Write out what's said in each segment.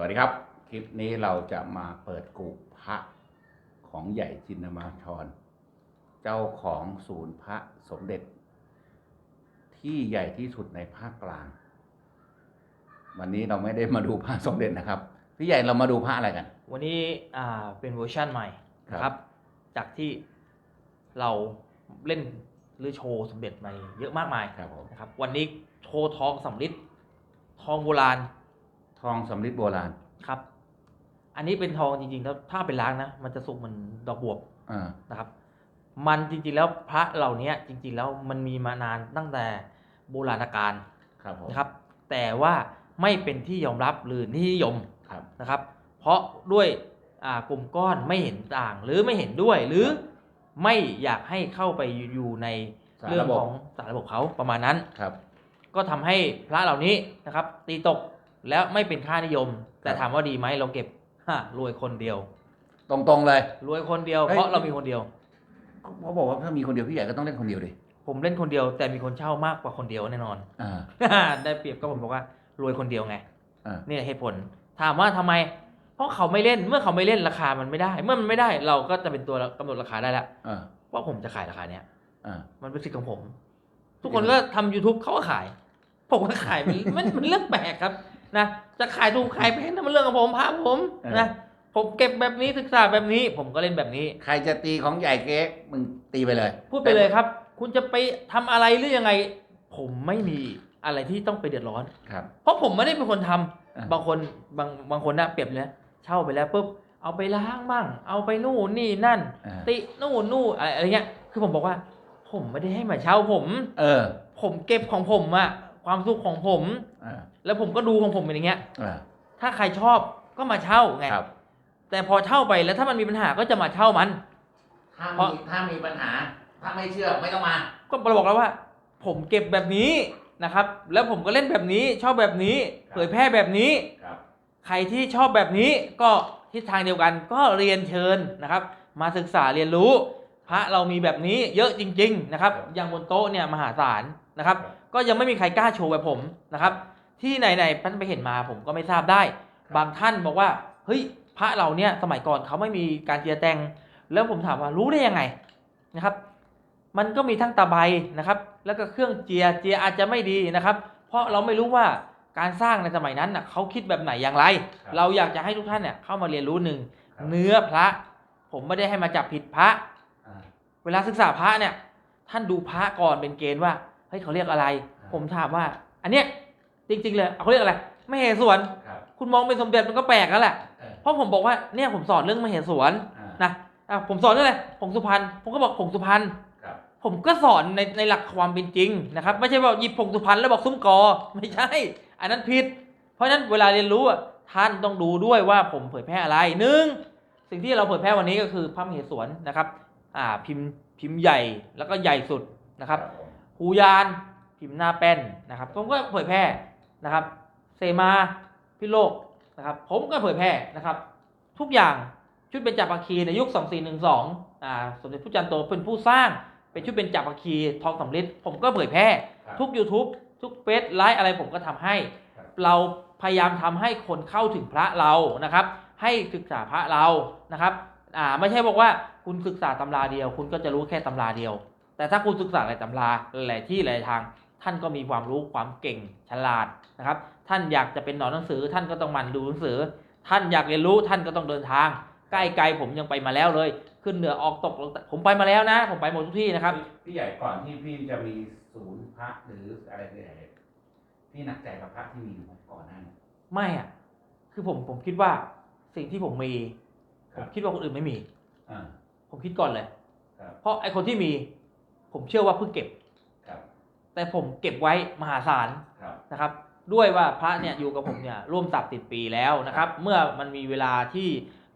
วัสดีครับ คลิปนี้เราจะมาเปิดกุพระของใหญ่จินมาชร เจ้าของศูนย์พระสมเด็จ ที่ใหญ่ที่สุดในภาคกลาง วันนี้เราไม่ได้มาดูพระสมเด็จนะครับ พี่ใหญ่เรามาดูพระอะไรกัน วันนี้อ่าเป็นเวอร์ชั่นใหม่นะคครัรับบจากที่เราเล่นหรือโชว์สมเด็จมาเยอะมากมายครับผมนะครับ วันนี้โชว์ทองสำริดทองโบราณ ทองสำริดโบราณ ครับ อันนี้เป็นทองจริงๆแล้วถ้าเป็นล้างนะ มันจะสุกเหมือนดอกบวบอ่านะครับ มันจริงๆแล้วพระเหล่านี้จริง ๆ แล้วมันมีมานานตั้งแต่โบราณกาลครับผมนะครับ แต่ว่าไม่เป็นที่ยอมรับหรือที่นิยมครับ นะครับ เพราะด้วยอ่ากลุ่มก้อนไม่เห็นต่างหรือไม่เห็นด้วยหรือไม่อยากให้เข้าไปอยู่ในสารเรื่องระบบ ของสารระบบเขาประมาณนั้น ครับ ก็ทำให้พระเหล่านี้นะครับ ตีตก แล้วไม่เป็นค่านิยม แต่ครับถามว่าดีไหมเราเก็บฮะรวยคนเดียว ตรงๆเลย รวยคนเดียว เฮ้ย เพราะเรามีคนเดียว เขาบอกว่าถ้ามีคนเดียวพี่ใหญ่ก็ต้องเล่นคนเดียวดิผมเล่นคนเดียว แต่มีคนเช่ามากกว่าคนเดียวแน่นอน อ่า ได้เปรียบก็ผมบอกว่ารวยคนเดียวไงอ่า นี่เหตุผล ถามว่าทำไม เพราะเขาไม่เล่นเมื่อเขาไม่เล่นราคามันไม่ได้ เมื่อมันไม่ได้เราก็จะเป็นตัวกำหนดราคาได้แล้วอ่าว่าผมจะขายราคาเนี้ย อ่า มันเป็นสิทธิ์ของผม ทุกคนก็ทำ YouTube เขาก็ขาย ผมก็ขายมันมันมันเรื่องแปลกครับ นะจะขายถูกขายแพงนั่นมันเรื่องของผมพาผมเออนะผมเก็บแบบนี้ศึกษาแบบนี้ ผมก็เล่นแบบนี้ ใครจะตีของใหญ่เก๊กมึงตีไปเลย พูดไปเลยครับ คุณจะไปทำอะไรหรือยังไง ผมไม่มีอะไรที่ต้องไปเดือดร้อนครับ เพราะผมไม่ได้เป็นคนทำอะบางคนบางบางคนนะเปรียบเลยนะเช่าไปแล้วปุ๊บเอาไปล้างมั่งเอาไปนู่นนี่นั่นอ่าตินู่นนู่นอะไรอะไรเงี้ย คือผมบอกว่า ผมไม่ได้ให้มาเช่าผม เออ ผมเก็บของผมอะความสุขของผมอ่า แล้วผมก็ดูของผมเป็นอย่างเงี้ยอ่าถ้าใครชอบก็มาเช่าไงครับ แต่พอเช่าไปแล้วถ้ามันมีปัญหาก็จะมาเช่ามัน ถ้าเพราะมีถ้ามีปัญหา ถ้าไม่เชื่อไม่ต้องมา ก็บอกแล้วว่า ผมเก็บแบบนี้นะครับ แล้วผมก็เล่นแบบนี้ชอบแบบนี้ ครับ เผยแพร่แบบนี้ ครับ ใครที่ชอบแบบนี้ก็ทิศทางเดียวกันก็เรียนเชิญนะครับ มาศึกษาเรียนรู้ พระเรามีแบบนี้เยอะจริง ๆ นะครับอย่างบนโต๊ะเนี่ยมหาศาลนะครับ ก็ยังไม่มีใครกล้าโชว์แบบผมนะครับ ที่ไหนๆท่านไปเห็นมาผมก็ไม่ทราบได้ บางท่านบอกว่าเฮ้ยพระเราเนี่ยสมัยก่อนเขาไม่มีการเจียแต่งแล้วผมถามว่ารู้ได้ยังไงนะครับ มันก็มีทั้งตะไบนะครับ แล้วก็เครื่องเจียเจียอาจจะไม่ดีนะครับ เพราะเราไม่รู้ว่าการสร้างในสมัยนั้นน่ะเขาคิดแบบไหนอย่างไรครับเราอยากจะให้ทุกท่านเนี่ยเข้ามาเรียนรู้หนึ่งเนื้อพระ ผมไม่ได้ให้มาจับผิดพระอ่าเวลาศึกษาพระเนี่ย ท่านดูพระก่อนเป็นเกณฑ์ว่าเฮ้ยเขาเรียกอะไรครับผมถามว่า อันเนี้ย จริงๆเลยเขาเรียกอะไรไม่เหสวนครับคุณมองเป็นสมเด็จมันก็แปลกแล้วแหละเออเพราะผมบอกว่าเนี่ยผมสอนเรื่องมเหสวนอ่า นะอะผมสอนเรื่องอะไรผงสุพรรณผมก็บอกผงสุพรรณครับ ผมก็สอนในในหลักความเป็นจริงนะครับ ไม่ใช่ว่าหยิบผงสุพรรณแล้วบอกซุ้มกอไม่ใช่ อันนั้นผิด เพราะฉะนั้นเวลาเรียนรู้อะท่านต้องดูด้วยว่าผมเผยแพร่อะไรหนึ่งสิ่งที่เราเผยแพร่วันนี้ก็คือพระมเหสวนนะครับ อ่าพิมพ์พิมพ์ใหญ่แล้วก็ใหญ่สุดนะครับ ผมหูยานพิมพ์หน้าแป้นนะครับผมก็เผยแพร่ นะครับเซมาพิโลกนะครับ ผมก็เผยแพร่นะครับ ทุกอย่างชุดเป็นจักรภาคีในยุค 2412อ่าสมเด็จพระจันทร์โตเป็นผู้สร้างเป็นชุดเป็นจักรภาคีทองสำริดผมก็เผยแพร่ครับทุก YouTube ทุกเฟซไลฟ์อะไรผมก็ทำให้ครับเราพยายามทำให้คนเข้าถึงพระเรานะครับ ให้ศึกษาพระเรานะครับอ่าไม่ใช่บอกว่าคุณศึกษาตำราเดียว คุณก็จะรู้แค่ตำราเดียว แต่ถ้าคุณศึกษาหลายตำราหลายที่หลายทาง ท่านก็มีความรู้ความเก่งฉลาดนะครับ ท่านอยากจะเป็นหนอนหนังสือ ท่านก็ต้องหมันดูหนังสือ ท่านอยากเรียนรู้ท่านก็ต้องเดินทาง ใกล้ไกลผมยังไปมาแล้วเลย ขึ้นเหนือออกตกลงใต้ผมไปมาแล้วนะ ผมไปหมดทุกที่นะครับพี่ใหญ่ก่อนที่พี่จะมีศูนย์พระหรืออะไรใหญ่ๆพี่หนักใจกับพระที่มีอยู่ไหมก่อนหน้านี้ไม่อะคือผมผมคิดว่าสิ่งที่ผมมีคผรับมคิดว่าคนอื่นไม่มีอ่าผมคิดก่อนเลยครับเพราะไอคนที่มี ผมเชื่อว่าเพิ่งเก็บครับ แต่ผมเก็บไว้มหาศาลครับ นะครับ ด้วยว่าพระเนี่ยอยู่กับผมเนี่ยร่วมสับติดปีแล้วนะครับ เมื่อมันมีเวลาที่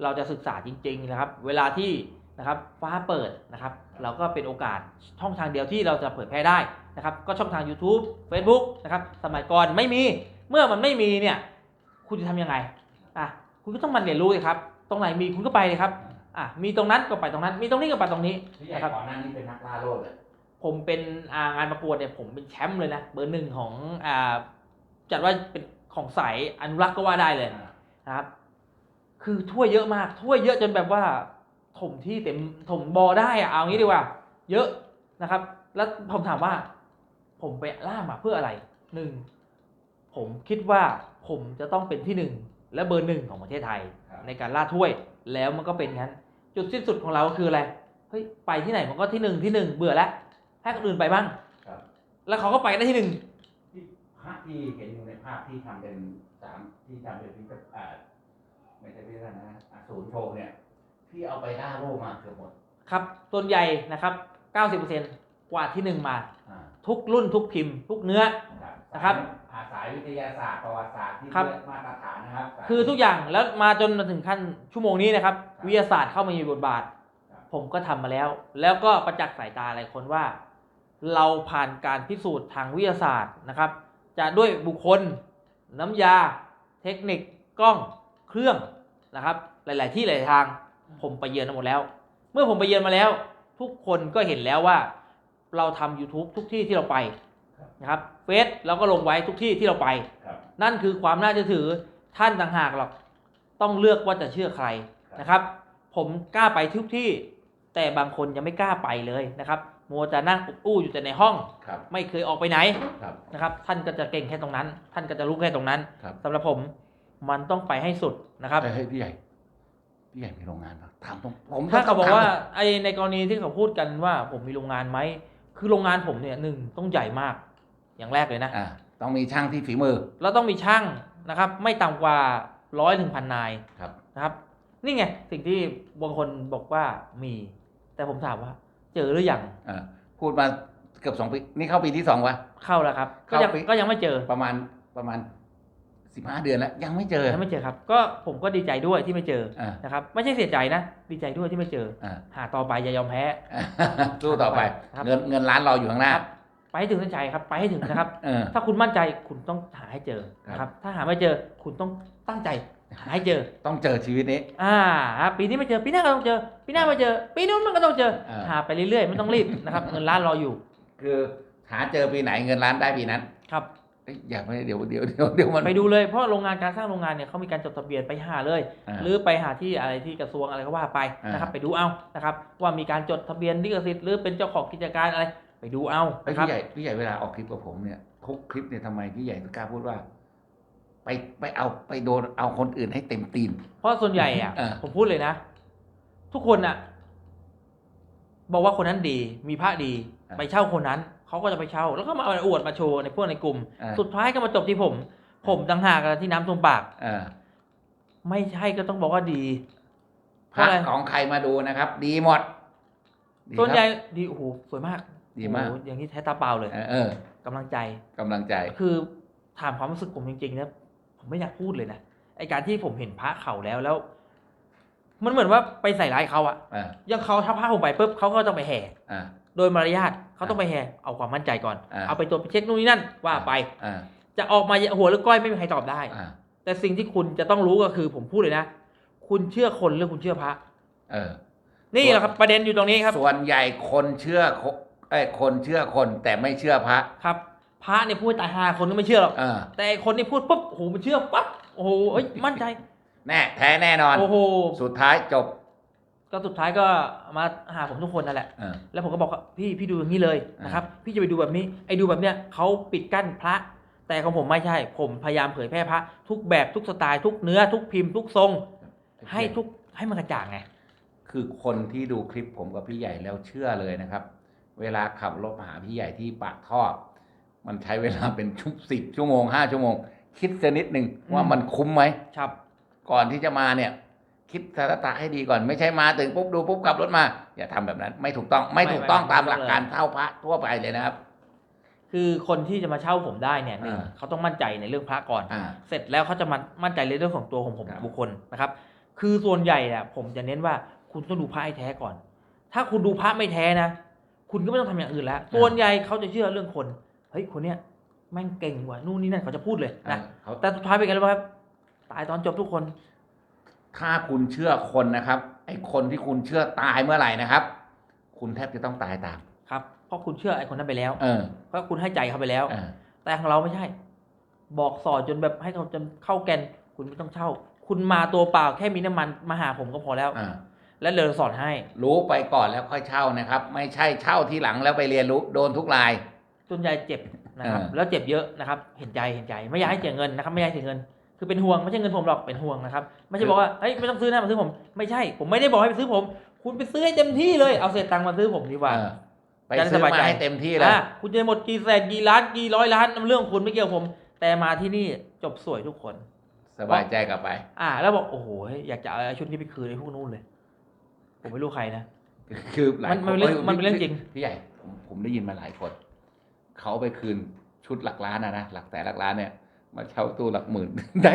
เราจะศึกษาจริง ๆนะครับ เวลาที่นะครับฟ้าเปิดนะครับ เราก็เป็นโอกาสช่องทางเดียวที่เราจะเผยแพร่ได้นะครับ ก็ช่องทาง YouTube Facebook นะครับ สมัยก่อนไม่มีเมื่อมันไม่มีเนี่ย คุณจะทำยังไงอะคุณก็ต้องมันเรียนรู้เลยครับ ตรงไหนมีคุณก็ไปเลยครับอะมีตรงนั้นก็ไปตรงนั้น มีตรงนี้ก็ไปตรงนี้พี่ใหญ่นะครับ ก่อนหน้านี้เป็นนักล่าโลดเลย ผมเป็นอ่างานประกวดเนี่ยผมเป็นแชมป์เลยนะเบอร์หนึ่งของอ่าจัดว่าเป็นของสายอนุรักษ์ก็ว่าได้เลยอ่านะครับ คือถ้วยเยอะมากถ้วยเยอะจนแบบว่าถมที่เต็มถมบอได้อะเอางี้ดีกว่า เยอะนะครับ แล้วผมถามว่า ผมไปล่ามาเพื่ออะไรหนึ่งผมคิดว่าผมจะต้องเป็นที่หนึ่งและเบอร์หนึ่งของประเทศไทยครับในการล่าถ้วยแล้วมันก็เป็นงั้น จุดสิ้นสุดของเราก็คืออะไรเฮ้ยไปที่ไหนมันก็ที่หนึ่งที่หนึ่งเบื่อแล้ว ให้คนอื่นไปบ้างครับ แล้วเขาก็ไปได้ที่หนึ่งที่พระที่เห็นอยู่ในภาพที่ทำเป็นสามที่ทำเป็นพิพิธอ่าไม่ใช่พิพิธภัณฑ์นะอ่าศูนย์โชว์เนี่ยพี่เอาไปล่าโลกมาเกือบหมดครับส่วนใหญ่นะครับ90%กว่าที่หนึ่งมา อ่าทุกรุ่นทุกพิมพ์ ทุกเนื้อ นะครับอาสายวิทยาศาสตร์ประวัติศาสตร์ที่ครับเลือกมาตรฐานนะครับ คือทุกอย่างแล้วมาจนมาถึงขั้นชั่วโมงนี้นะครับครับ วิทยาศาสตร์เข้ามามีบทบาท ครับ ผมก็ทำมาแล้ว แล้วก็ประจักษ์สายตาหลายคนว่า เราผ่านการพิสูจน์ทางวิทยาศาสตร์นะครับ จะด้วยบุคคล น้ำยา เทคนิคกล้องเครื่องนะครับ หลาย ๆ ที่หลายๆทางผมไปเยือนมาหมดแล้ว เมื่อผมไปเยือนมาแล้ว ทุกคนก็เห็นแล้วว่า เราทำ YouTube ทุกที่ที่เราไปนะครับเฟซเราก็ลงไว้ทุกที่ที่เราไปครับนั่นคือความน่าเชื่อถือท่านต่างหากหรอกต้องเลือกว่าจะเชื่อใครนะครับ ผมกล้าไปทุกที่ แต่บางคนยังไม่กล้าไปเลยนะครับ มัวแต่นั่งอุดอู้อยู่แต่ในห้อง ครับ ไม่เคยออกไปไหนครับ นะครับ ท่านก็จะเก่งแค่ตรงนั้น ท่านก็จะรู้แค่ตรงนั้นครับ สำหรับผมมันต้องไปให้สุดนะครับเฮ้ยพี่ใหญ่พี่ใหญ่มีโรงงานเหรอถามตรงผมถ้าเขาบอกถมว่าไอในกรณีที่เขาพูดกันว่าผมมีโรงงานไหมคือโรงงานผมเนี่ยหนึ่งต้องใหญ่มากอย่างแรกเลยนะ อ่าต้องมีช่างที่ฝีมือ แล้วต้องมีช่างนะครับ ไม่ต่ำกว่าร้อยถึงพันนายครับ นะครับ นี่ไงสิ่งที่บางคนบอกว่ามี แต่ผมถามว่า เจอหรือยังอ่าพูดมาเกือบสองปีนี่เข้าปีที่สองวะ เข้าแล้วครับ ก็ยังเข้าไปก็ยังไม่เจอประมาณประมาณสิบห้าเดือนแล้ว ยังไม่เจอยังไม่เจอครับ ก็ผมก็ดีใจด้วยที่ไม่เจออ่านะครับไม่ใช่เสียใจนะ ดีใจด้วยที่ไม่เจอ อ่า หาต่อไปอย่ายอมแพ้ สู้ต่อไป ครับ เงินเงินล้านรออยู่ข้างหน้าครับไปให้ถึงเส้นชัยครับไปให้ถึงนะครับ เออ ถ้าคุณมั่นใจคุณต้องหาให้เจอนะครับ ถ้าหาไม่เจอคุณต้องตั้งใจ หาให้เจอ ต้องเจอชีวิตนี้ อ่าฮะปีนี้ไม่เจอ ปีหน้าก็ต้องเจอ ปีหน้าไม่เจอ ปีนู้นมันก็ต้องเจออ่าหาไปเรื่อยๆ ไม่ต้องรีบนะครับ เงินล้านรออยู่ คือหาเจอปีไหนเงินล้านได้ปีนั้นครับ เอ้ยอย่าไปเดี๋ยวเดี๋ยวเดี๋ยวเดี๋ยวมันไปดูเลย เพราะโรงงานการสร้างโรงงานเนี่ยเขามีการจดทะเบียนไปหาเลยอ่าหรือไปหาที่อะไรที่กระทรวงอะไรก็ว่าไปอ่านนะครับไปดูเอานะครับ ว่ามีการจดทะเบียนลิขสิทธิ์หรือเป็นเจ้าของกิจการอะไร ไปดูเอาเอ้ยนะครับ พี่ใหญ่พี่ใหญ่เวลาออกคลิปกับผมเนี่ยทุกคลิปเนี่ยทำไมพี่ใหญ่ถึงกล้าพูดว่า ไปไปเอาไปโดนเอาคนอื่นให้เต็มตีน เพราะส่วนใหญ่อะอ่าผมพูดเลยนะ ทุกคนอะบอกว่าคนนั้นดี มีพระดีไปเช่าคนนั้น เขาก็จะไปเช่า แล้วก็มาอวดมาโชว์ในพวกในกลุ่ม อ่าสุดท้ายก็มาจบที่ผม ผมต่างหากอะที่น้ำท่วมปากอ่าไม่ใช่ก็ต้องบอกว่าดีพระอะไร ของใครมาดูนะครับ ดีหมดดีส่วนใหญ่ครับดีโอ้โหสวยมากดีมาก โอ้โหอย่างนี้แท้ตาเปล่าเลยเออเออกำลังใจ กำลังใจ คือถามความรู้สึกผมจริงๆนะ ผมไม่อยากพูดเลยนะไอการที่ผมเห็นพระเขาแล้วแล้ว มันเหมือนว่าไปใส่ร้ายเขาอะอ่าอยังเขาถ้าพระผมไปปุ๊บเขาก็ต้องไปแห่ อ่า โดยมารยาทเขาต้องไปแห่เอาความมั่นใจก่อน อ่า เอาไปตรวจไปเช็คนู่นนี่นั่นว่าไป อ่าจะออกมาหัวหรือก้อยไม่มีใครตอบได้ อ่าแต่สิ่งที่คุณจะต้องรู้ก็คือผมพูดเลยนะ คุณเชื่อคนหรือคุณเชื่อพระ เออ นี่แหละครับประเด็นอยู่ตรงนี้ครับส่วนใหญ่คนเชื่อคเอ้ยคนเชื่อคนแต่ไม่เชื่อพระ ครับ พระเนี่ยพูดตายหาคนก็ไม่เชื่อหรอกเออแต่ไอ้คนที่พูดปุ๊บโอ้โหมันเชื่อปั๊บโอ้โหเอ้ยมั่นใจแน่แท้แน่นอน โอ้โหสุดท้ายจบก็สุดท้ายก็มาหาผมทุกคนนั่นแหละ เออ แล้วผมก็บอกว่าพี่พี่ดูอย่างนี้เลยนะครับพี่จะไปดูแบบนี้ไอ้ดูแบบเนี้ยเขาปิดกั้นพระ แต่ของผมไม่ใช่ ผมพยายามเผยแพร่พระ ทุกแบบทุกสไตล์ทุกเนื้อทุกพิมพ์ทุกทรง ให้ทุกให้มันกระจ่างไง คือคนที่ดูคลิปผมกับพี่ใหญ่แล้วเชื่อเลยนะครับ เวลาขับรถมาหาพี่ใหญ่ที่ปากท่อ มันใช้เวลาเป็นชุบสิบชั่วโมงห้าชั่วโมง คิดสักนิดหนึ่งว่าอืมมันคุ้มไหมครับ ก่อนที่จะมาเนี่ย คิดสถานตาให้ดีก่อนไม่ใช่มาถึงปุ๊บดูปุ๊บขับรถมา อย่าทำแบบนั้น ไม่ถูกต้องไม่ถูกต้องตามหลักการเท่าพระทั่วไปเลยนะครับ คือคนที่จะมาเช่าผมได้เนี่ยหนึ่งอ่าเขาต้องมั่นใจในเรื่องพระก่อนอ่าเสร็จแล้วเขาจะมันมั่นใจในเรื่องของตัวของผมครับบุคคลนะครับ คือส่วนใหญ่เนี่ยผมจะเน้นว่าคุณต้องดูพระให้แท้ก่อน ถ้าคุณดูพระไม่แท้นะคุณก็ไม่ต้องทำอย่างอื่นแล้วส่วนใหญ่เขาจะเชื่อเรื่องคน เฮ้ยคนเนี้ยแม่งเก่งว่ะนู่นนี่นั่นเขาจะพูดเลยอ่านะเขาแต่สุดท้ายเป็นไงรู้ไหมครับตายตอนจบทุกคน ถ้าคุณเชื่อคนนะครับ ไอ้คนที่คุณเชื่อตายเมื่อไหร่นะครับ คุณแทบจะต้องตายตาม ครับ เพราะคุณเชื่อไอ้คนนั้นไปแล้ว เออเพราะคุณให้ใจเขาไปแล้วเออแต่ของเราไม่ใช่ บอกสอนจนแบบให้เขาจนเข้าแกนคุณไม่ต้องเช่า คุณมาตัวเปล่าแค่มีน้ำมันมาหาผมก็พอแล้วอ่าแล้วเดี๋ยวเราสอนให้ รู้ไปก่อนแล้วค่อยเช่านะครับ ไม่ใช่เช่าทีหลังแล้วไปเรียนรู้โดนทุกราย ส่วนใหญ่เจ็บนะครับ อ่า แล้วเจ็บเยอะนะครับ เห็นใจเห็นใจไม่อยากให้เสียเงินนะครับไม่อยากให้เสียเงิน คือเป็นห่วงไม่ใช่เงินผมหรอกเป็นห่วงนะครับ ไม่ใช่บอกว่าเฮ้ยไม่ต้องซื้อนะมาซื้อผมไม่ใช่ผมไม่ได้บอกให้ไปซื้อผม คุณไปซื้อให้เต็มที่เลยเอาเศษตังค์มาซื้อผมดีกว่า เออไปจะได้ซื้อสบายใจมาให้เต็มที่เลย อะคุณจะหมดกี่แสนกี่ล้านกี่ร้อยล้านนั่นเรื่องคุณไม่เกี่ยวกับผม แต่มาที่นี่จบสวยทุกคน สบายใจกลับไป อ่า แล้วบอกโอ้โหอยากจะเอาไอ้ชุดนี้ไปคืนไอ้พวกนู้นเลย ผมไม่รู้ใครนะ คือหลายมันมันเป็นเรื่องคมันเป็นเรื่องจริง พี่ใหญ่ผมผมได้ยินมาหลายคน เขาไปคืนชุดหลักล้านนะนะหลักแสนหลักล้านเนี่ยมาเช่าตู้หลักหมื่นได้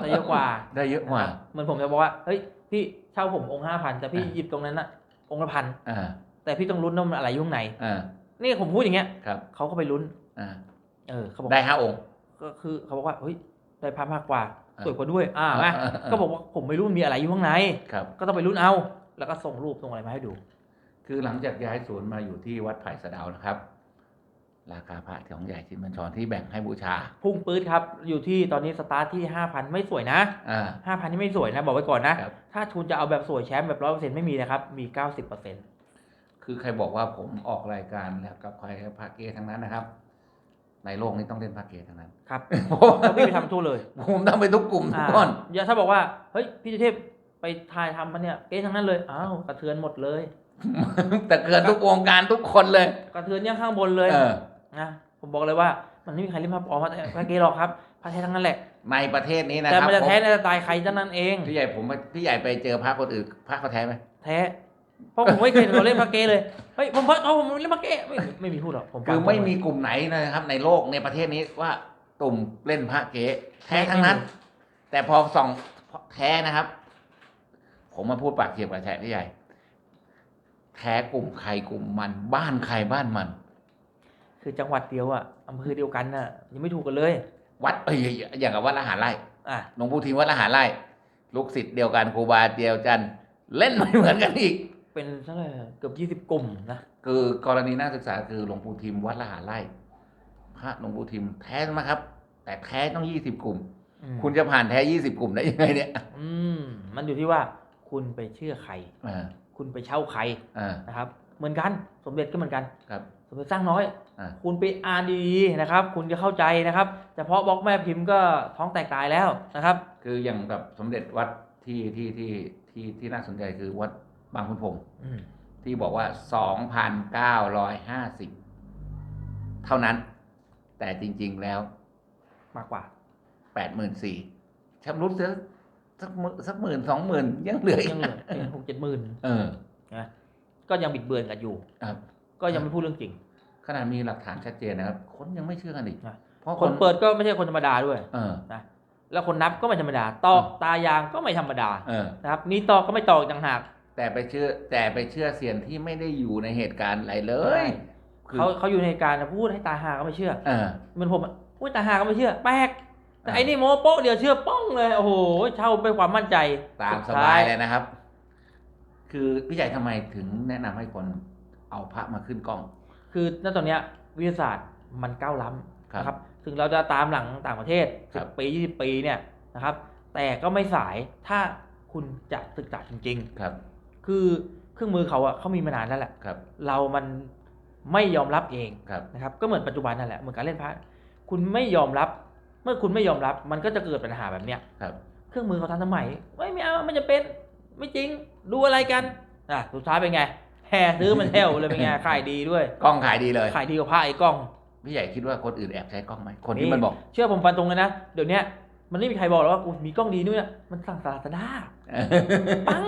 ได้เยอะกว่าได้เยอะกว่าเหมือนผมจะบอกว่าเฮ้ยพี่เช่าผมองค์ห้าพันแต่พี่อะหยิบตรงนั้นน่ะองค์ละพันอ่าแต่พี่ต้องลุ้นว่ามันอะไรอยุ่ข้างในอ่านี่ผมพูดอย่างเงี้ยครับเขาก็ไปลุ้นอ่าเออเขาบอกได้ห้าองค์ ก็คือเขาบอกว่าเฮ้ยได้พระมากกว่าอะสวยกว่าด้วยอ่าไหมอ่าอ่าก็บอกว่าผมไม่รู้มันมีอะไรอยู่ข้างในครับก็ต้องไปลุ้นเอา แล้วก็ส่งรูปส่งอะไรมาให้ดู คือหลังจากย้ายศูนย์มาอยู่ที่วัดไผ่สะเดานะครับ ราคาพระของใหญ่ชินบัญชรที่แบ่งให้บูชา พุ่งปื๊ดครับ อยู่ที่ตอนนี้สตาร์ทที่ห้าพันไม่สวยนะอ่า ห้าพันนี่ไม่สวยนะบอกไว้ก่อนนะ ครับ ถ้าคุณจะเอาแบบสวยแชมป์แบบร้อยเปอร์เซ็นต์ไม่มีนะครับ มีเก้าสิบเปอร์เซ็นต์คือใครบอกว่าผมออกรายการแล้วกับใครพระเกทั้งนั้นนะครับ ในโลกนี้ต้องเล่นพระเกทั้งนั้น ครับ แล้วพี่ไปทำทั่วเลยผมต้องไปทุกกลุ่มทุกอ่าคน อย่าถ้าบอกว่า เฮ้ย พี่เทพไปถ่ายทำมันเนี่ยเก๊ทั้งนั้นเลยอ้าวกระเทือนหมดเลย แต่เกิดทุกวงการทุกคนเลย กระเทือนยังข้างบนเลย เออ นะผมบอกเลยว่ามันไม่มีใครเล่นภาพออกมาพระเก๊หรอกครับพระแท้ทั้งนั้นแหละในประเทศนี้นะแต่ครับมันจะผมแท้ในสไตล์ใครเท่านั้นเอง พี่ใหญ่ผมพี่ใหญ่ไปเจอพระคนอื่นพระเขาแท้ไหม แท้เพราะผมไม่เคยเห็นเขาเล่นพระเก๊เลยเฮ้ยผมพระเขาผมเล่นพระเก๊ไม่ไม่มีพูดหรอกผมฟังคือไม่มีกลุ่มไหนนะครับ ในโลกในประเทศนี้ว่าตุ่มเล่นพระเก๋แท้ทั้งนั้น แต่พอส่องแท้นะครับ ผมมาพูดปากเทียบกับแท้พี่ใหญ่ แท้กลุ่มใครกลุ่มมัน บ้านใครบ้านมัน คือจังหวัดเดียวอะอำเภอเดียวกันน่ะ ยังไม่ถูกกันเลย วัดเอ้ยอย่างกับวัดละหารไร่อะหลวงปู่ทิมวัดละหารไร่ลูกศิษย์เดียวกันครูบาเดียวกัน เล่นไม่เหมือนกันอีก เป็นเท่าไหร่เกือบยี่สิบกลุ่มนะคือกรณีน่าศึกษาคือหลวงปู่ทิมวัดละหารไร่พระหลวงปู่ทิมแท้ไหมครับ แต่แท้ต้องยี่สิบกลุ่ม อืมคุณจะผ่านแท้ยี่สิบกลุ่มได้ยังไงเนี่ยอืมมันอยู่ที่ว่าคุณไปเชื่อใคร อ่าคุณไปเช่าใครอ่านะครับ เหมือนกัน สมเด็จก็เหมือนกัน ครับ สมเด็จสร้างน้อยอ่า คุณไปอ่านดีๆนะครับ คุณจะเข้าใจนะครับเฉพาะบล็อกแม่พิมพ์ก็ท้องแตกตายแล้วนะครับ คืออย่างแบบสมเด็จวัดที่ที่ที่ที่ที่น่าสนใจคือวัดบางขุนพรหมอืมที่บอกว่าสองพันเก้าร้อยห้าสิบเท่านั้น แต่จริง ๆแล้ว มากกว่าแปดหมื่นสี่ชำรุดเสียสักหมื่นสักหมื่นสองหมื่นยังเหลืออีกยังเหลือหกเจ็ดหมื่นเออนะก็ยังบิดเบือนกันอยู่ครับก็ยังไม่พูดเรื่องจริง ขนาดมีหลักฐานชัดเจนนะครับคนยังไม่เชื่อกันอีกนะเพราะคนเปิดก็ไม่ใช่คนธรรมดาด้วยเออนะแล้วคนนับก็ไม่ธรรมดาตอกตายางก็ไม่ธรรมดาเออนะครับนี่ตอกก็ไม่ตอกต่างหากแต่ไปเชื่อแต่ไปเชื่อเซียนที่ไม่ได้อยู่ในเหตุการณ์อะไรเลยคือเขาเขาอยู่ในเหตุการณ์นะพูดให้ตาหาก็ไม่เชื่อเออเหมือนผมอะพูดตาหาก็ไม่เชื่อแปลกแต่อ่าไอ้นี่โมโป๊ะเดียวเชื่อป้องเลยโอ้โหเช่าไปความมั่นใจตามสดบาท้ยเลยนะครับ คือพี่ใหญ่ทำไมถึงแนะนำให้คนเอาพระมาขึ้นกล้อง คือณตอนเนี้ยวิทยาศาสตร์มันก้าวล้ำครับนะครับ ถึงเราจะตามหลังต่างประเทศครัสิบบปียี่สิบปีเนี่ยนะครับ แต่ก็ไม่สายถ้าคุณจะศึกษาจริงครับๆคือเครื่องมือเขาอะเขามีมานานแล้วแหละครับ เรามันไม่ยอมรับเองครับนะครับ ก็เหมือนปัจจุบันนั่นแหละเหมือนการเล่นพระคุณไม่ยอมรับ เมื่อคุณไม่ยอมรับ มันก็จะเกิดปัญหาแบบเนี้ยครับ เครื่องมือเขาทันสมัยไม่ไม่เอาไม่จะเป็น ไม่จริง ดูอะไรกันอะสุดท้ายเป็นไง แห่ซื้อมันแถวเลยเป็นไงขายดีด้วย กล้องขายดีเลย ขายดีกว่าผ้าไอ้กล้อง พี่ใหญ่คิดว่าคนอื่นแอบใช้กล้องไหมคนที่นี่มันบอก เชื่อผมฟันตรงเลยนะ เดี๋ยวเนี้ยมันไม่มีใครบอกหรอกว่ากูมีกล้องดีนู่นน่ะมันสั่งสาราสดาปัง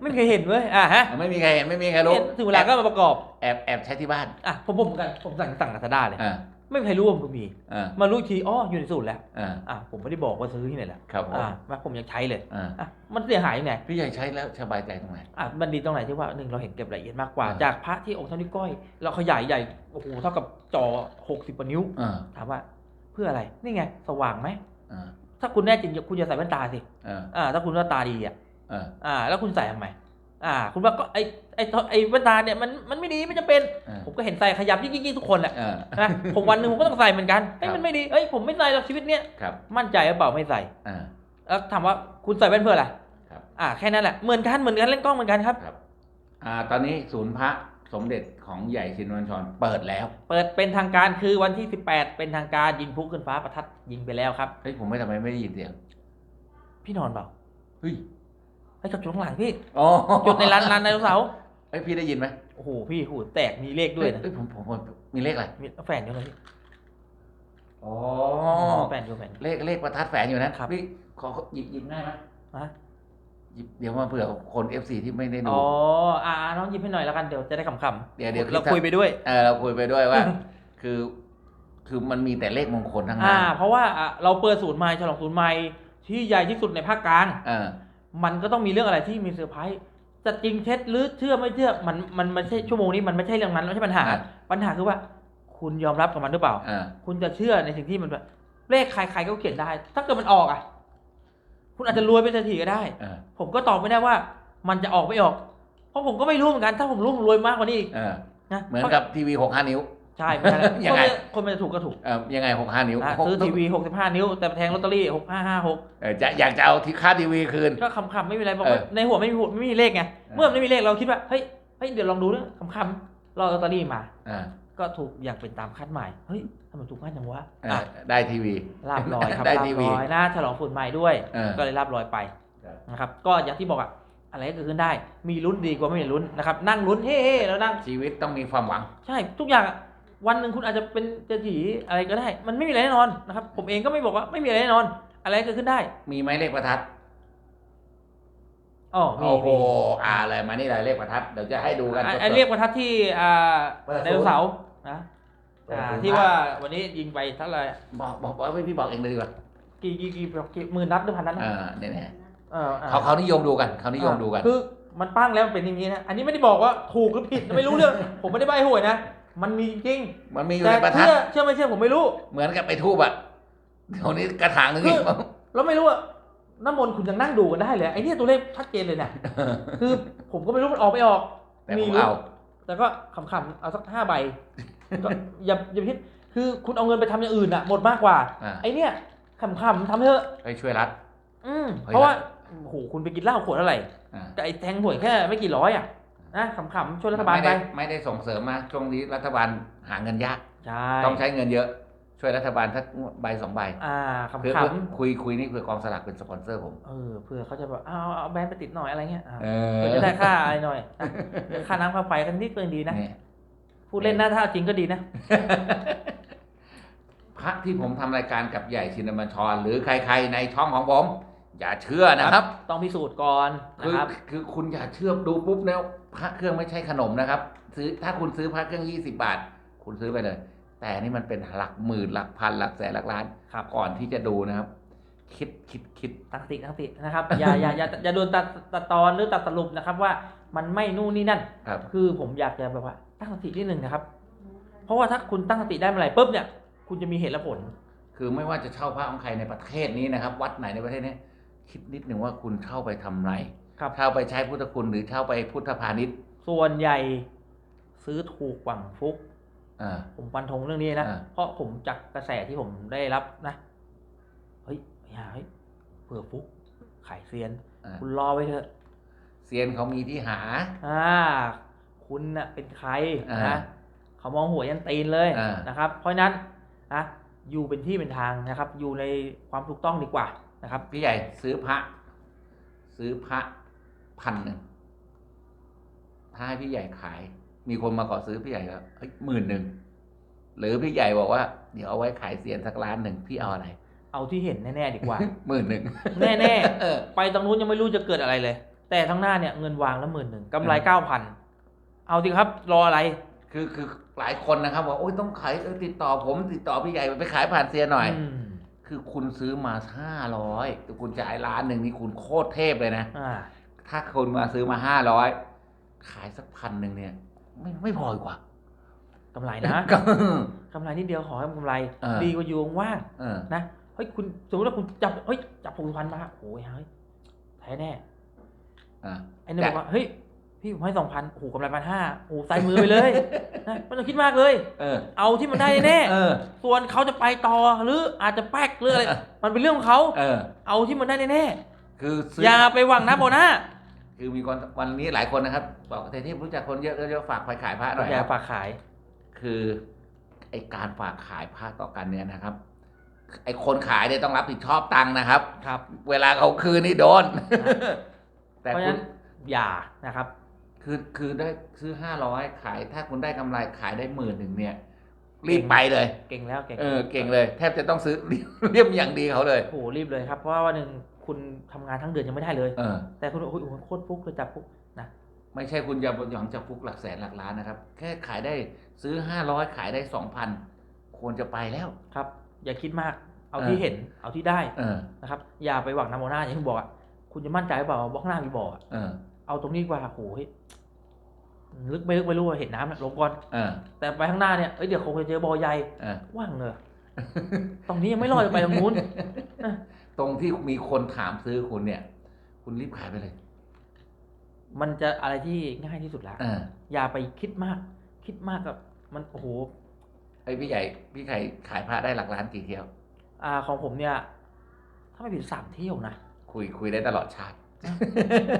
ไม่มีใครเห็นเว้ยอะฮะไม่มีใครเห็นไม่มีใครรู้เห็นถึงเวลาก็มาประกอบแอบแอบใช้ที่บ้านอะผมผมเหมือนกันผมสั่งสั่งลาซาด้าเลยอ่า ไม่มีใครรู้ว่าผมมีอ่ามารู้อีกทีอ๋ออยู่ในสูตรแล้วอ่าอะผมไม่ได้บอกว่าซื้อที่ไหนแหละครับผมอะมาผมยังใช้เลยอ่าอะมันเสียหายยังไงพี่ใหญ่ใช้แล้วสบายใจตรงไหน อะมันดีตรงไหนที่ว่าหนึ่งเราเห็นเก็บรายละเอียดมากกว่า อ่า จากพระที่องค์เท่านิ้วก้อย เราขยายใหญ่โอ้โหเท่ากับจอ60กว่านิ้ว อ่าถามว่าเพื่ออะไรนี่ไง สว่างไหมอ่าถ้าคุณแน่จริงคุณจะใส่แว่นตาสิอ่าอ่าถ้าคุณว่าตาดีอะอ่าอ่าแล้วคุณใส่ทำไม อ่า คุณว่าก็ไอไอไอแว่นตาเนี่ยมันมันไม่ดีไม่จำเป็น อ่าผมก็เห็นใส่ขยับยิ่งๆทุกคนแหละอ่านะผมวันหนึ่งผมก็ต้องใส่เหมือนกันเฮ้ยครับ มันไม่ดีเอ้ยผมไม่ใส่หรอกชีวิตเนี้ยครับมั่นใจหรือเปล่าไม่ใส่อ่า แล้วถามว่าคุณใส่แว่นเพื่ออะไรครับ อ่าแค่นั้นแหละเหมือนกันเหมือนกันเล่นกล้องเหมือนกันครับ ครับอ่าตอนนี้ศูนย์พระสมเด็จของใหญ่ชินวันชรเปิดแล้วเปิดเป็นทางการคือวันที่ 18 เป็นทางการยิงพลุขึ้นฟ้าประทัดยิงไปแล้วครับ เฮ้ยผมไม่ทำไมไม่ได้ยินเสียงพี่นอนเปล่าเฮ้ยไอ้กระจุดข้างหลังพี่อ๋อจุดในร้านร้านไดโนเสาร์เฮ้ยพี่ได้ยินไหมโอ้โหพี่หูแตกมีเลขด้วยนะเฮ้ยผมผมผมมีเลขอะไรมีแฝงอยู่เลยพี่อ๋อแฝงอยู่แฝงอยู่ เลขเลขประทัดแฝงอยู่นะครับ พี่ขอหยิบหยิบได้ไหมฮะหยิบเดี๋ยวมาเผื่อคนเอฟซีที่ไม่ได้ดู อ๋ออ่าน้องหยิบให้หน่อยแล้วกันเดี๋ยวจะได้ขำๆเดี๋ยวเดี๋ยว เราคุยไปด้วย เออเราคุยไปด้วยว่า คือ คือมันมีแต่เลขมงคลทั้งนั้อ่า นเพราะว่าอะเราเปิดศูนย์ไม้ฉลองศูนย์ไม้ที่ใหญ่ที่สุดในภาคกลาง เออ มันก็ต้องมีเรื่องอะไรที่มีเซอร์ไพรส์จะจริงเท็จหรือเชื่อไม่เชื่อมันมันมันไม่ใช่ชั่วโมงนี้มันไม่ใช่เรื่องนั้นไม่ใช่ปัญหาครับปัญหาคือว่า คุณยอมรับกับมันหรือเปล่าเออคุณจะเชื่อในสิ่งที่มันแบบเลขใครๆก็เขียนได้ ถ้าเกิดมันออกอะ คุณอาจจะรวยเป็นเศรษฐีก็ได้เออผมก็ตอบไม่ได้ว่า มันจะออกไม่ออก เพราะผมก็ไม่รู้เหมือนกัน ถ้าผมรู้ผมรวยมากกว่านี้อีกเออนะเหมือนกับทีวีหกห้านิ้ว ใช่ไม่ใช่แล้วยังไงคนมันจะถูกก็ถูกเออยังไงหกห้านิ้วนะหกซื้อทีวี65นิ้ว แต่แทงลอตเตอรี่6556เออจะอยากจะเอาที่ค่าทีวีคืน ก็คำๆไม่มีอะไรบอกเออว่าในหัวไม่มีหัวไม่มีเลขไงเมื่อมันไม่มีเลขเราคิดว่าเฮ้ยเฮ้ยเดี๋ยวลองดูนะคำๆเราลอตเตอรี่มา อ่าก็ถูกอย่างเป็นตามคาดหมายเฮ้ยทำไมถูกง่ายจังวะเอออะได้ทีวี ลาบลอยครับได้ลาบทีลวีอยนะฉลองฝุ่นใหม่ด้วย เออ ก็เลยลาบลอยไปครับ นะครับ ก็อย่างที่บอกอะอะไรก็เกิดขึ้นได้ มีลุ้นดีกว่าไม่มีลุ้นนะครับ นั่งลุ้นเฮ้ๆแล้วนั่งชีวิตต้องมีความหวัง ใช่ทุกอย่างอะ วันหนึ่งคุณอาจจะเป็นเศรษฐีอะไรก็ได้ มันไม่มีอะไรแน่นอนนะครับ ผมเองก็ไม่บอกว่าไม่มีอะไรแน่นอน อะไรก็เกิดขึ้นได้มีไหมเลขประทัดอ๋อมีโอ้โหมีอ่าอะไรมานี่เลยเลขประทัดเดี๋ยวจะให้ดูกันอะสดๆไอ้เรียกประทัดที่อ่าเปิดศูนย์ไดโนเสาร์นะเปิดอ่าศูนย์ที่ว่าวันนี้ยิงไปเท่าไหร่บอกบอกบอกให้พี่บอกเองเลยดีกว่ากี่กี่กี่กี่หมื่นนัดหรือพันนัดนะอ่าเนี่ยเนี่ยเอออ่เขาเขานิยมดูกันเขานิยมดูกัน คือมันปั้งแล้วมันเป็นอย่างนี้นะ อันนี้ไม่ได้บอกว่าถูกหรือผิดไม่รู้เรื่อง ผมไม่ได้ใบหวยนะ มันมีจริงมันมีอๆยู่แต่ในประทัด เชื่อเชื่อไม่เชื่อผมไม่รู้ เหมือนกับไปทูบอะเดี๋ยวนี้กระถางหนึงคืออีก แล้วไม่รู้ว่าน้ำมนต์คุณยังนั่งดูกันได้เลยไอ้เนี่ยตัวเลขชัดเจนเลยเนี่ย คือผมก็ไม่รู้มันออกไม่ออกแต่ผมรู้เอา แต่ก็ขำๆเอาสักห้าใบก็อย่าอย่าคิดคือคุณเอาเงินไปทำอย่างอื่นอะหมดมากกว่า อ่า ไอ้เนี่ยขำๆทำเถอะไปช่วยรัฐอืมเฮ้ย เพราะว่าโอ้โหคุณไปกินเหล้าขวดเท่าไหร่อ่า แต่ไอ้แทงหวยแค่ไม่กี่ร้อยอะ นะขำๆช่วยรัฐบาลไม่ไปได้ไม่ได้ส่งเสริมมาช่วงนี้รัฐบาลหาเงินยาก ใช่ ต้องใช้เงินเยอะช่วยรัฐบาลสักใบสองใบอ่าเพื่อขำเพื่อคุยคุยนี่เพื่อกองสลากเป็นสปอนเซอร์ผมๆเออเผื่อเขาจะแบบเอาเอาแบรนด์ไปติดหน่อยอะไรเงี้ยอ่าเอเผื่อจะได้ค่าอะไรหน่อยนะค่าน้ำค่าไฟกันนิดก็ยังดีนะเนี่ยพูดเล่นนะถ้าเอาจริงก็ดีนะพระที่ผมทำรายการกับใหญ่ชินบัญชร หรือใครๆในช่องของผม อย่าเชื่อนะครับ ต้องพิสูจน์ก่อนนะคือครับ คือคุณอย่าเชื่อดูปุ๊บแล้วพระเครื่องไม่ใช่ขนมนะครับ ซื้อถ้าคุณซื้อพระเครื่องยี่สิบาท คุณซื้อไปเลย แต่นี่มันเป็นหลักหมื่นหลักพันหลักแสนหลักล้านครับ ก่อนที่จะดูนะครับ คิดคิดคิด ตั้งสติตั้งสตินะครับ อย่าอย่าอย่าอย่าโดนตัดตัดตอนหรือตัดสรุปนะครับว่ามันไม่นู่นนี่นั่น ครับ คือผมอยากจะแบบว่าตั้งสตินิดนึงนะครับ เพราะว่าถ้าคุณตั้งสติได้เมื่อไหร่ปุ๊บเนี่ย คุณจะมีเหตุและผล คือไม่ว่าจะเช่าพระของใครในประเทศนี้นะครับ วัดไหนในประเทศนี้ คิดนิดหนึ่งว่าคุณเช่าไปทำไรครับเช่าไปใช้พุทธคุณหรือเช่าไปพุทธพาณิชย์ส่วนใหญ่ซื้อถูกหวังฟุก อ่า ผมฟันธงเรื่องนี้นะ อ่า เพราะผมจากกระแสที่ผมได้รับนะ เฮ้ยอย่าเฮ้ยเผื่อฟุกขายเซียน อ่าคุณรอไว้เถอะ เซียนเขามีที่หา อ่า คุณน่ะเป็นใครอ่านะเขามองหัวยันตีนเลยอ่าน นะครับ เพราะฉะนั้นนะอยู่เป็นที่เป็นทางนะครับ อยู่ในความถูกต้องดีกว่า นะครับ พี่ใหญ่ซื้อพระ ซื้อพระพันหนึ่งถ้าให้พี่ใหญ่ขาย มีคนมาขอซื้อพี่ใหญ่ก็เฮ้ยหมื่นหนึ่งหรือพี่ใหญ่บอกว่าเดี๋ยวเอาไว้ขายเซียนสักล้านหนึ่งพี่เอาอะไร เอาที่เห็นแน่ๆดีกว่าหมื่นหนึ่งแน่เออๆไปตรงนู้นยังไม่รู้จะเกิดอะไรเลย แต่ทั้างหน้าเนี่ยเงินวางแล้วหมื่นหนึ่งกำไรอืมเก้าพันเอาดิครับรออะไรคือคือหลายคนนะครับบอกโอ้ยต้องขายเออติดต่อผมติดต่อพี่ใหญ่ไปขายผ่านเซียนหน่อยอืม คือคุณซื้อมาห้าร้อยแต่คุณจ่ายล้านหนึ่งนี่คุณโคตรเทพเลยนะอ่า ถ้าคนมาซื้อมาห้าร้อยขายสักพันหนึ่งเนี่ย ไม่ไม่พอดีกว่ากำไรนะ ก็ กำไรนิดเดียวขอให้มันกำไร เออ ดีกว่าอยู่ว่างเออ ๆนะ เฮ้ยคุณสมมติว่าคุณจับเฮ้ยจับผงสุพรรณมาโอ้ยเฮ้ยแท้แน่อะ ไอ้นี่นบอกว่าเฮ้ย พี่ผมให้สองพันโอ้โหกำไรพันห้าโอ้โหใส่มือไปเลยนะไม่ต้องคิดมากเลย เออ เอาที่มันได้แน่เออๆส่วนเขาจะไปต่อหรืออาจจะแป๊กหรืออะไร มันเป็นเรื่องของเขาเออ เอาที่มันได้แน่คือซื้ๆอย่าไปหวังนะโบนัสคือมีคนวันนี้หลายคนนะครับ บอกแต่ที่รู้จักคนเยอะเยอะๆฝากไปขายพระหน่อยอย่าครับฝากขาย คือไอการฝากขายพระต่อกันเนี่ยนะครับ ไอคนขายเนี่ยต้องรับผิดชอบตังค์นะครับ ครับ เวลาเขาคืนนี่โดน แต่เพราะฉะคุนั้ณนอย่านะครับ คือคือได้ซื้อห้าร้อยขาย ถ้าคุณได้กำไรขายได้หมื่นหนึ่งเนี่ยรีบไปเลย เก่งแล้วเก่งเออเก่งเลย แทบจะต้องซื้อเรียบอย่างดีเขาเลยโอ้โหรีบเลยครับ เพราะว่าวันหนึ่งคุณทำงานทั้งเดือนยังไม่ได้เลยเออแต่คุณโอ้ยโอ้โหโคตรฟุกเลยจับฟุกนะไม่ใช่คุณจะหยองจะฟุกหลักแสนหลักล้านนะครับ แค่ขายได้ซื้อห้าร้อยขายได้สองพันควรจะไปแล้วครับ อย่าคิดมากเอาเออที่เห็นเอาที่ได้เออนะครับ อย่าไปหวังน้ำโมหน้าอย่างที่ผมบอกอะคุณจะมั่นใจหรือเปล่าว่าบล็อกหน้ามีบ่ออะ เออเอาตรงนี้ดีกว่าโอ้โหเฮ้ยลึกไม่ลึกไม่รู้อะเห็นน้ำนะลงก่อนเออแต่ไปข้างหน้าเนี่ยเอ้ยเดี๋ยวคงจะเจอบ่อใหญ่เออว่างเลยตรงนี้ยังไม่รอดจะไปตรงนู้นตรงที่มีคนถามซื้อคุณเนี่ย คุณรีบขายไปเลย มันจะอะไรที่ง่ายที่สุดแล้วเอออย่าไปคิดมาก คิดมากกับมันโอ้โหไอพี่ใหญ่พี่ไข่ขายพระได้หลักล้านกี่เที่ยว อ่า ของผมเนี่ย ถ้าไม่ผิดสามเที่ยวนะคุยคุยได้ตลอดชาติ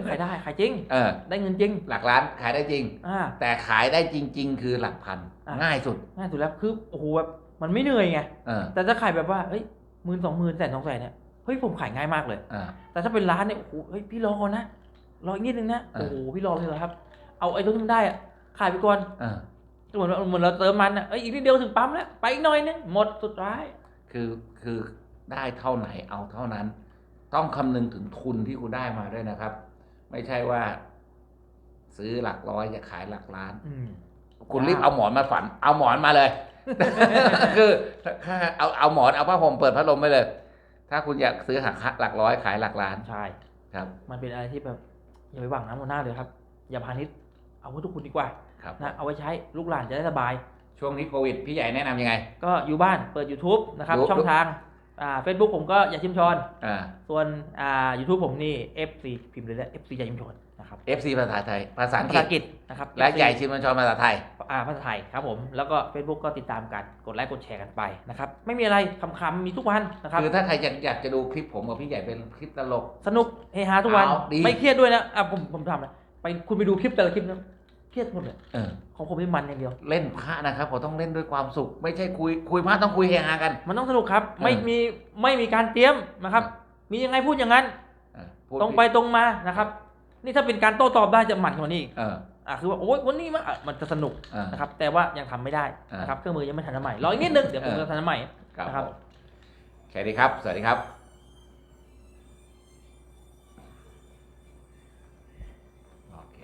ขายได้ขายจริง เออ ได้เงินจริง หลักล้านขายได้จริง อ่า แต่ขายได้จริง ๆ คือหลักพัน อะ ง่ายสุด ง่ายสุดแล้วคือโอ้โหแบบมันไม่เหนื่อยไงเออแต่ถ้าขายแบบว่าเฮ้ยหมื่นสองหมื่นแสนสองแสนเนี่ยเฮ้ยผมขายง่ายมากเลยอ่าแต่ถ้าเป็นร้านเนี่ยโอ้โหเฮ้ยพี่รอก่อนนะรออีกนิดนึงนะอะโอ้โหพี่รอเลยเหรอครับ เอาไอ้ตัวที่มันได้อะขายไปก่อนอ่าเหมือนเหมือนเราเติมมันอะเอ้ยอีกนิดเดียวถึงปั๊มแล้วไปอีกหน่อยนึงหมดสุดท้าย คือคือได้เท่าไหนเอาเท่านั้น ต้องคำนึงถึงทุนที่คุณได้มาด้วยนะครับ ไม่ใช่ว่า ซื้อหลักร้อยจะขายหลักล้าน อืม คุณครับรีบเอาหมอนมาฝัน เอาหมอนมาเลย คือถ้าเอาเอาหมอนเอาผ้าห่มเปิดพัดลมไปเลย ถ้าคุณอยากซื้อหักหลักร้อยขายหลักล้านใช่ ครับ มันเป็นอะไรที่แบบอย่าไปหวังน้ำมันหน้าเลยครับ อย่าพาณิชย์เอาไว้ทุกคนดีกว่าครับ นะเอาไว้ใช้ลูกหลานจะได้สบาย ช่วงนี้โควิดพี่ใหญ่แนะนำยังไง ก็อยู่บ้านเปิด YouTube นะครับ ดู ช่องทาง อ่าเฟซบุ๊กผมก็อย่าชิมชอน อ่า ส่วนอ่า YouTube ผมนี่ FC พิมพ์เลยนะ FC อย่าชิมชอนนะครับ FC ภาษาไทย ภาษาอังภากฤษาษอังกฤษนะครับ และ FC ใหญ่ชินบัญชรภาษาไทย อ่าภาษาไทยครับผม แล้วก็ Facebook ก็ติดตามกัน กดไลค์กดแชร์กันไปนะครับ ไม่มีอะไรคำๆมีทุกวันนะครับ คือถ้าใครอยากอยากจะดูคลิปผมกับพี่ใหญ่เป็นคลิปตลก สนุกเฮฮาทุกวัน เอาดี ไม่เครียดด้วยนะอะผมผมทำนะไปคุณไปดูคลิปแต่ละคลิปนะ เครียดหมดเลยเออของผมนี่มันอย่างเดียว เล่นพระนะครับผมต้องเล่นด้วยความสุข ไม่ใช่คุยคุยพระต้องคุยเฮฮากัน มันต้องสนุกครับเออไม่มีไม่มีการเตรียมนะครับ มียังไงพูดอย่างนั้นอะพูดตรงไปตรงมานะครับ นี่ถ้าเป็นการโต้ตอบได้จะหมันกว่านี้อีกเอออะคือว่าโอ๊ยวันนี้มันอะมันจะสนุกอ่านะครับ แต่ว่ายังทำไม่ได้อ่านนะครับเครื่องมือยังไม่ทันสมัยรออีกนิดนึงเดี๋ยวผมเออจะทันสมัยครับนะครับผมแค่นี้ครับ สวัสดีครับ